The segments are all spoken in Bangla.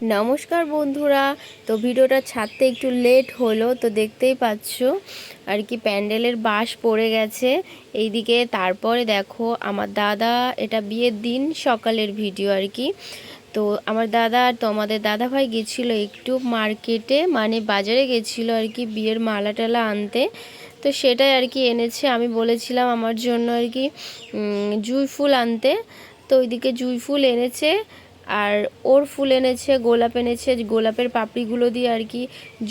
নমস্কার বন্ধুরা। তো ভিডিওটা ছাড়তে একটু লেট হলো, তো দেখতেই পাচ্ছ আর কি প্যান্ডেলের বাঁশ পড়ে গেছে। এইদিকে তারপরে দেখো, আমার দাদা, এটা বিয়ের দিন, সকালের ভিডিও আর কি। তো আমার দাদা আর তোমাদের দাদা ভাই গেছিল একটু মার্কেটে মানে বাজারে গেছিল আর কি বিয়ের মালা টালা আনতে। তো সেটাই আর কি এনেছে, আমি বলেছিলাম আমার জন্য আর কি জুঁই ফুল আনতে। তো ওইদিকে জুঁই ফুল এনেছে আর ওর ফুল এনেছে, গোলাপ এনেছে, গোলাপের পাপড়িগুলো দিয়ে আর কি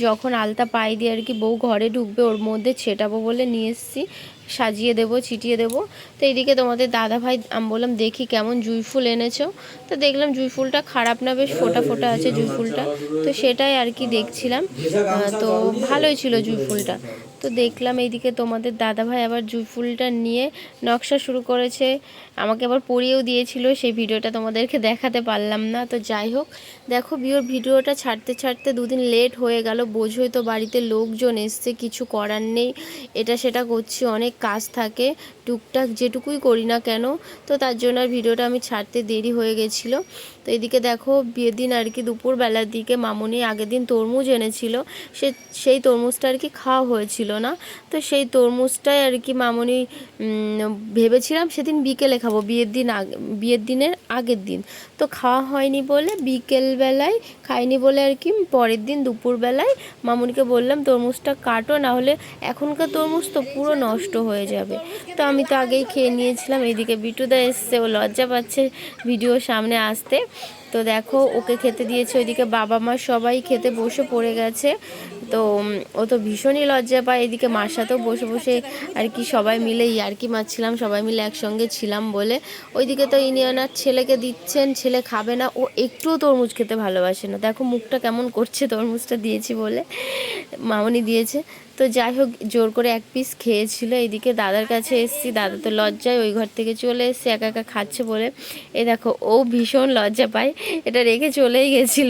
যখন আলতা পায়ে দিয়ে আর কি বউ ঘরে ঢুকবে ওর মধ্যে ছেটাবো বলে নিয়ে এসেছি। সাজিয়ে দেবো, ছিটিয়ে দেবো। তো এইদিকে তোমাদের দাদা ভাই, আমি বললাম, দেখি কেমন জুঁই ফুল এনেছো। তো দেখলাম জুঁই ফুলটা খারাপ না, বেশ ফোটা ফোটা আছে জুঁই ফুলটা। তো সেটাই আর কি দেখছিলাম। তো ভালোই ছিল জুঁই ফুলটা। তো দেখলাম এইদিকে তোমাদের দাদা ভাই আবার জুঁই ফুলটা নিয়ে নকশা শুরু করেছে। আমাকে আবার পরিয়েও দিয়েছিল, সেই ভিডিওটা তোমাদেরকে দেখাতে পারলাম না। তো যাই হোক, দেখো বিয়োর ভিডিওটা ছাড়তে ছাড়তে দুদিন লেট হয়ে গেল। বোঝোই তো বাড়িতে লোকজন এসছে, কিছু করার নেই। এটা সেটা করছি, অনেক কাজ থাকে। টুকটাক যেটুকুই করি না কেন, তো তার জন্য আর ভিডিওটা আমি ছাড়তে দেরি হয়ে গেছিল। তো এদিকে দেখো, বিয়ের দিন আর কি দুপুরবেলার দিকে মামুনি আগের দিন তরমুজ এনেছিল। সে, সেই তরমুজটা আর কি খাওয়া হয়েছিল না। তো সেই তরমুজটাই আর কি মামুনি ভেবেছিলাম সেদিন বিকেলে খাব, বিয়ের দিন আগে, বিয়ের দিনের আগের দিন। তো খাওয়া হয়নি বলে বিকেলবেলায় খাইনি বলে আর কি পরের দিন দুপুরবেলায় মামুনিকে বললাম, তরমুজটা কাটো না হলে এখনকার তরমুজ তো পুরো নষ্ট হয়ে যাবে। তো আমি তো আগেই খেয়ে নিয়েছিলাম এইদিকে বিটুদা এসছে, ও লজ্জা পাচ্ছে ভিডিও সামনে আসতে। তো দেখো, ওকে খেতে দিয়েছে ওইদিকে বাবা মা সবাই খেতে বসে পড়ে গেছে। তো ও তো ভীষণই লজ্জা পায়, এদিকে মার সাথেও বসে বসে আর কি সবাই মিলে ইয়ার্কি মারছিলাম, সবাই মিলে একসঙ্গে ছিলাম বলে। ওইদিকে তো ইনি ওনার ছেলেকে দিচ্ছেন, ছেলে খাবে না, ও একটুও তরমুজ খেতে ভালোবাসে না। দেখো মুখটা কেমন করছে, তরমুজটা দিয়েছি বলে। মামনি দিয়েছে। তো যাই হোক, জোর করে এক পিস খেয়েছিল। এইদিকে দাদার কাছে এসেছি। দাদা তো লজ্জায় ওই ঘর থেকে চলে এসছে, একা একা খাচ্ছে বলে। এ দেখো, ও ভীষণ লজ্জা পায়। এটা রেখে চলেই গেছিল।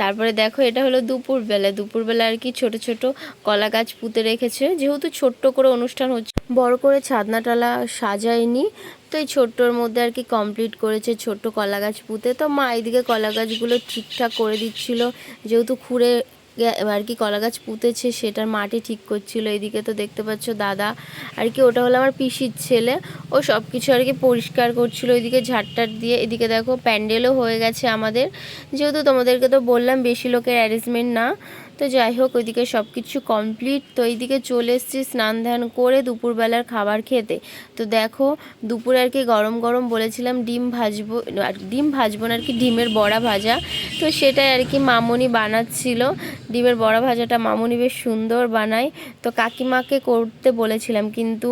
তারপরে দেখো, এটা হলো দুপুরবেলা। দুপুরবেলা আর কি ছোট ছোট কলা গাছ পুঁতে রেখেছে। যেহেতু ছোট্ট করে অনুষ্ঠান হচ্ছে, বড় করে ছাদনাটালা সাজায়নি। তো এই ছোট্টর মধ্যে আর কি কমপ্লিট করেছে ছোট্ট কলা গাছ পুঁতে। তো মা এইদিকে কলা গাছগুলো ঠিকঠাক করে দিচ্ছিল। যেহেতু খুঁড়ে আর কি কলা গাছ পুঁতেছে সেটার মাটি ঠিক করছিল, এদিকে তো দেখতে পাচ্ছ দাদা। আর কি ওটা হলো আমার পিসির ছেলে, ও সব কিছু আর কি পরিষ্কার করছিল, ওইদিকে ঝাড়টার দিয়ে। এদিকে দেখো প্যান্ডেলও হয়ে গেছে আমাদের। যেহেতু তোমাদেরকে তো বললাম, বেশি লোকের অ্যারেঞ্জমেন্ট না। তো যাই হোক, ওইদিকে সব কিছু কমপ্লিট তো এইদিকে চলে এসেছি স্নান ধ্যান করে দুপুরবেলার খাবার খেতে। তো দেখো, দুপুরে আর কি গরম গরম বলেছিলাম ডিম ভাজবো, আর ডিম ভাজবো না, আর কি ডিমের বড়া ভাজা। তো সেটাই আর কি মামুনি বানাচ্ছিল। ডিমের বড়া ভাজাটা মামুনি বেশ সুন্দর বানায়। তো কাকিমাকে করতে বলেছিলাম, কিন্তু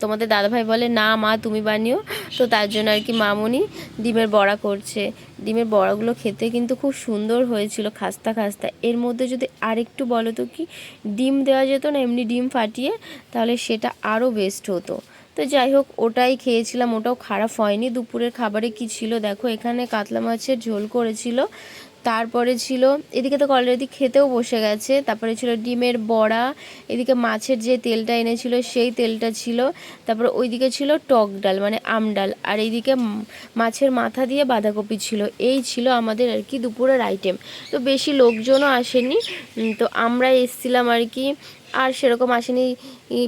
তোমাদের দাদাভাই বলে, না মা, তুমি বানিও। তো তার জন্য আর কি মামুনি ডিমের বড়া করছে। ডিমের বড়াগুলো খেতে কিন্তু খুব সুন্দর হয়েছিল, খাস্তা খাস্তা। এর মধ্যে যদি আরেকটু বলো তো কি, ডিম দেওয়া যেত না, এমনি ডিম ফাটিয়ে, তাহলে সেটা আরও বেস্ট হতো। তো যাই হোক, ওটাই খেয়েছিলাম, ওটাও খারাপ হয়নি। দুপুরের খাবারে কি ছিল? দেখো, এখানে কাতলা মাছের ঝোল করেছিল। তারপরে ছিল, এদিকে তো অলরেডি খেতেও বসে গেছে, তারপরে ছিল ডিমের বড়া, এদিকে মাছের যে তেলটা এনেছিল সেই তেলটা ছিল, তারপরে ওইদিকে ছিল টক ডাল মানে আম ডাল, আর এইদিকে মাছের মাথা দিয়ে বাঁধাকপি ছিল, এই ছিল আমাদের আর কি দুপুরের আইটেম তো বেশি লোকজনও আসেনি তো আমরা এসছিলাম আর কি, আর সেরকম আসেনি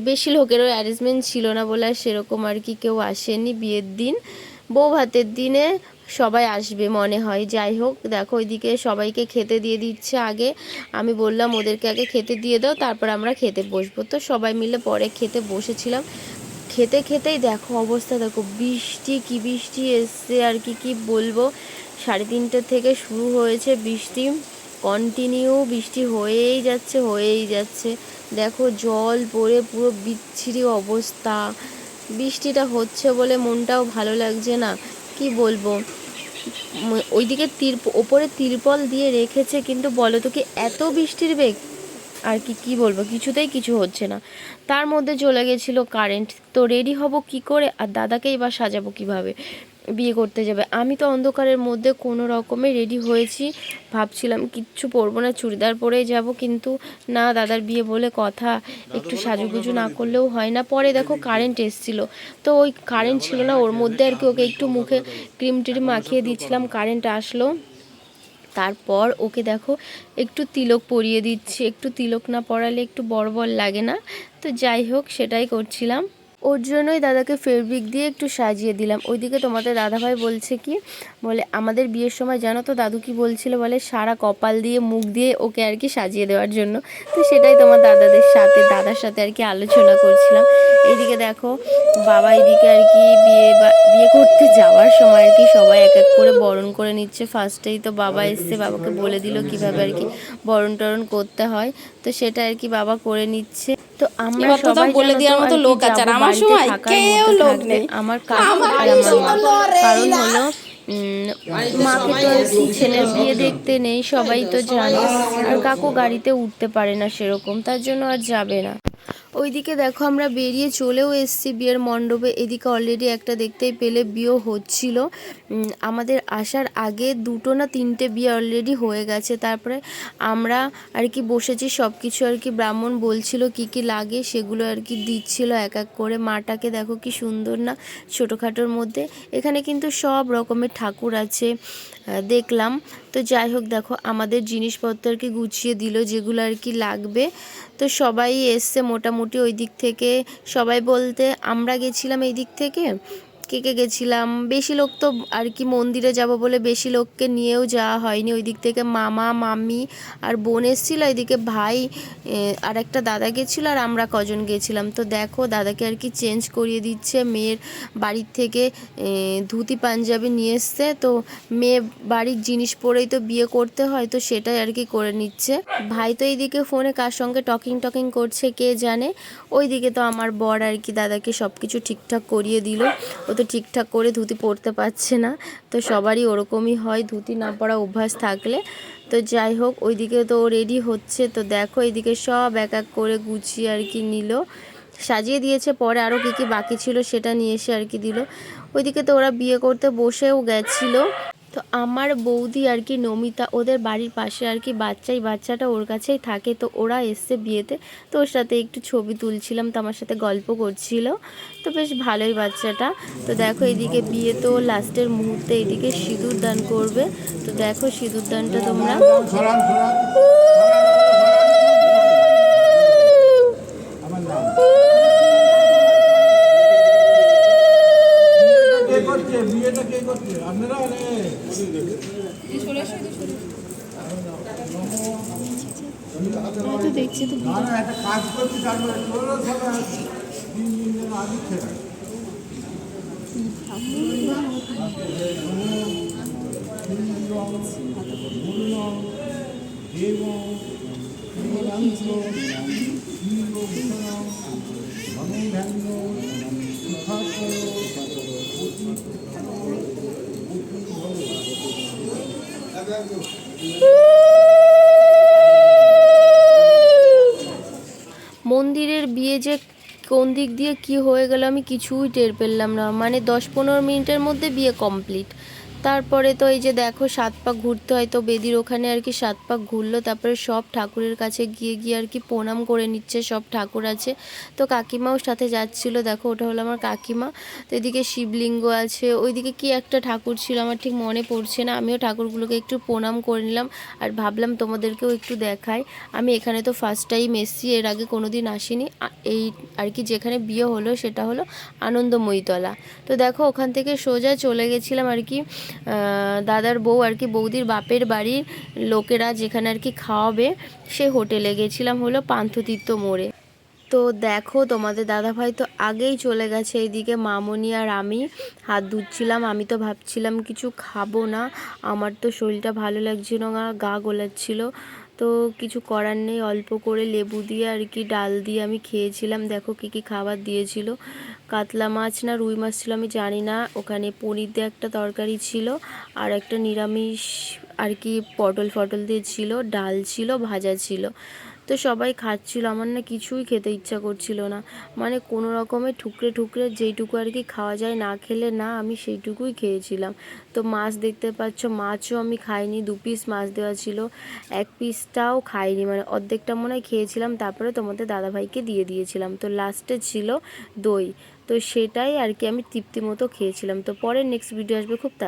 বেশি লোকেরও অ্যারেঞ্জমেন্ট ছিল না বলে আর সেরকম আর কি কেউ আসেনি বিয়ের দিন। বউ ভাতের দিনে সবাই আসবে মনে হয়। যাই হোক, দেখো ওইদিকে সবাইকে খেতে দিয়ে দিচ্ছে আগে। আমি বললাম, ওদেরকে আগে খেতে দিয়ে দাও, তারপর আমরা খেতে বসবো। তো সবাই মিলে পরে খেতে বসেছিলাম। খেতে খেতেই দেখো অবস্থা, দেখো বৃষ্টি, কি বৃষ্টি এসছে আর কি কি বলব? সাড়ে তিনটে থেকে শুরু হয়েছে বৃষ্টি। কন্টিনিউ বৃষ্টি হয়েই যাচ্ছে হয়েই যাচ্ছে। দেখো জল পড়ে, পুরো বিচ্ছিরি অবস্থা। বৃষ্টিটা হচ্ছে বলে মনটাও ভালো লাগছে না। কি বলব? ওইদিকে তির, ওপরে তিরপল দিয়ে রেখেছে, কিন্তু বলো তো কি এত বৃষ্টির বেগ? আর কি কি বলব? কিছুতেই কিছু হচ্ছে না। তার মধ্যে চলে গেছিল কারেন্ট তো রেডি হব কি করে? আর দাদাকেই বা সাজাবো কীভাবে? বিয়ে করতে যাবে। আমি তো অন্ধকারের মধ্যে কোনো রকমে রেডি হয়েছি। ভাবছিলাম, কিচ্ছু পরবো না, চুড়িদার পরেই যাব, কিন্তু না, দাদার বিয়ে বলে কথা। একটু সাজুগুজু না করলেও হয় না। পরে দেখো কারেন্ট এসছিল। তো ওই কারেন্ট ছিল না, ওর মধ্যে আর কি ওকে একটু মুখে ক্রিম ট্রিম মাখিয়ে দিচ্ছিলাম কারেন্ট আসলো। তারপর ওকে দেখো, একটু তিলক পরিয়ে দিচ্ছে। একটু তিলক না পরালে একটু বড় বড় লাগে না। তো যাই হোক, সেটাই করছিলাম। ওর জন্যই দাদাকে ফেব্রিক দিয়ে একটু সাজিয়ে দিলাম। ওইদিকে তোমাদের দাদাভাই বলছে কি বলে আমাদের বিয়ের সময় জানো তো দাদু কি বলছিল বলে সারা কপাল দিয়ে মুখ দিয়ে ওকে আর কি সাজিয়ে দেওয়ার জন্য। তো সেটাই তোমার দাদাদের সাথে দাদার সাথে আর কি আলোচনা করছিলাম। এইদিকে দেখো বাবা এদিকে আর কি বিয়ে বা বিয়ে করতে যাওয়ার সময় আর কি সবাই এক এক করে বরণ করে নিচ্ছে। ফার্স্টেই তো বাবা এসছে বাবাকে বলে দিল কীভাবে আর কি বরণ টরণ করতে হয়। তো সেটা আর কি বাবা করে নিচ্ছে। তো আমরা সবাই বলে দেওয়ার মতো লোক আছে, আর আমার সময় কেউ লোক নেই। আমার কারণ হলো মাকে তো ছেলের বিয়ে দেখতে নেই সবাই তো জানে। আর কাকু গাড়িতে উঠতে পারে না সেরকম তার জন্য আর যাবে না। ওইদিকে দেখো আমরা বেরিয়ে চলেও এসেছি বিয়ের মণ্ডপে। এদিকে অলরেডি একটা দেখতেই পেলে বিয়ে হচ্ছিল। আমাদের আসার আগে দুটো না তিনটে বিয়ে অলরেডি হয়ে গেছে। তারপরে আমরা আর কি বসেছি সব কিছু আর কি ব্রাহ্মণ বলছিল কি কি লাগে সেগুলো আর কি দিচ্ছিল এক এক করে। মাটাকে দেখো কি সুন্দর না ছোটোখাটোর মধ্যে। এখানে কিন্তু সব রকমের ঠাকুর আছে দেখলাম। তো যাই হোক দেখো, আমাদের জিনিসপত্র আর কি গুছিয়ে দিল যেগুলো আর কি লাগবে। তো সবাই এসছে মোটামুটি ওই দিক থেকে। সবাই বলতে আমরা গেছিলাম এই দিক থেকে। কে কে গেছিলাম। বেশি লোক তো আর কি মন্দিরে যাব বলে বেশি লোককে নিয়েও যাওয়া হয়নি। ওই দিক থেকে মামা, মামি আর বোন এসেছিল। এদিকে ভাই আর একটা দাদা গেছিল আর আমরা কজন গেছিলাম। তো দেখো, দাদাকে আর কি চেঞ্জ করিয়ে দিচ্ছে। মেয়ের বাড়ির থেকে ধুতি, পাঞ্জাবি নিয়ে এসছে। তো মেয়ে বাড়ির জিনিস পরেই তো বিয়ে করতে হয়, তো সেটাই আর কি করে নিচ্ছে। ভাই তো এইদিকে ফোনে কার সঙ্গে টকিং টকিং করছে, কে জানে? ওইদিকে তো আমার বর আর কি দাদাকে সব কিছু ঠিকঠাক করিয়ে দিল। ও তো ঠিকঠাক করে ধুতি পরতে পারছে না। তো সবারই ওরকমই হয়, ধুতি না পরা অভ্যাস থাকলে। তো যাই হোক, ওইদিকে তো রেডি হচ্ছে। তো দেখো, এইদিকে সব এক এক করে গুছিয়ে আর কি নিল। সাজিয়ে দিয়েছে, পরে আরও কী কী বাকি ছিল সেটা নিয়ে এসে আর কি দিল। ওইদিকে তো ওরা বিয়ে করতে বসেও গেছিল। তো আমার বৌদি আর কি নমিতা, ওদের বাড়ির পাশে আর কি বাচ্চাই বাচ্চাটা ওর কাছেই থাকে। তো ওরা এসছে বিয়েতে। তো ওর সাথে একটু ছবি তুলছিলাম, তো আমার সাথে গল্প করছিল। তো বেশ ভালোই বাচ্চাটা। তো দেখো এদিকে বিয়ে তো লাস্টের মুহূর্তে এদিকে সিঁদুর দান করবে। তো দেখো সিঁদুর দানটা তোমরা সরান সরান আমার নাম কে করছে বিয়েটা কে করছে আপনারা রে তো দেখছি তো না না একটা কাজ করছি তারপরে চলো সবাই তিন দিন যেন আগে ছেড়ে দেব মন্দিরের বিয়ে যে কোন দিক দিয়ে কি হয়ে গেল আমি কিছুই টের পেলাম না। মানে দশ পনেরো মিনিটের মধ্যে বিয়ে কমপ্লিট তারপরে তো এই যে দেখো সাত পাক ঘুরতে হয়, তো বেদির ওখানে আর কি সাত পাক ঘুরলো, তারপরে সব ঠাকুরের কাছে গিয়ে গিয়ে আর কি প্রণাম করে নিচ্ছে, সব ঠাকুর আছে। তো কাকিমাও সাথে যাচ্ছিল, দেখো ওটা হলো আমার কাকিমা। তো এদিকে শিবলিঙ্গ আছে, ওইদিকে কি একটা ঠাকুর ছিল আমার ঠিক মনে পড়ছে না, আমিও ঠাকুরগুলোকে একটু প্রণাম করে নিলাম আর ভাবলাম তোমাদেরকেও একটু দেখাই। আমি এখানে তো ফার্স্ট টাইম এসছি, এর আগে কোনো দিন আসিনি এই আর কি যেখানে বিয়ে হলো সেটা হলো আনন্দময়ীতলা। তো দেখো ওখান থেকে সোজা চলে গেছিলাম আর কি দাদার বউ আর কি বৌদির বাপের বাড়ির লোকেরা যেখানে আর কি খাওয়াবে, সে হোটেলে গেছিলাম হলো পান্থতীর্থ মোড়ে। তো দেখো তোমাদের দাদাভাই তো আগেই চলে গেছে এইদিকে মামনি আর আমি হাত ধুচ্ছিলাম। আমি তো ভাবছিলাম কিছু খাব না, আমার তো শরীরটা ভালো লাগছিল না, গা গোলাচ্ছিল। তো কিছু করার নেই, অল্প করে লেবু দিয়ে আর কি ডাল দিয়ে আমি খেয়েছিলাম। দেখো কি কি খাবার দিয়েছিল। কাতলা মাছ না রুই মাছ ছিল আমি জানি না। ওখানে পনির দিয়ে একটা তরকারি ছিল আর একটা নিরামিষ আর কি পটল ফটল দিয়েছিল ডাল ছিল, ভাজা ছিল। তো সবাই খাচ্ছিল। আমার না কিছুই খেতে ইচ্ছা করছিল না। মানে কোনো রকমে ঠুকরে ঠুকরে যেইটুকু আর কি খাওয়া যায় না খেলে না আমি সেইটুকুই খেয়েছিলাম। তো মাছ দেখতে পাচ্ছ, মাছও আমি খাইনি, দু পিস মাছ দেওয়া ছিল। এক পিসটাও খাইনি মানে অর্ধেকটা মনে হয় খেয়েছিলাম, তারপরে তোমাদের দাদাভাইকে দিয়ে দিয়েছিলাম। তো লাস্টে ছিল দই। তো সেটাই আর কি আমি তৃপ্তি মতো খেয়েছিলাম। তো পরে নেক্সট ভিডিও আসবে খুব তাড়াতাড়ি।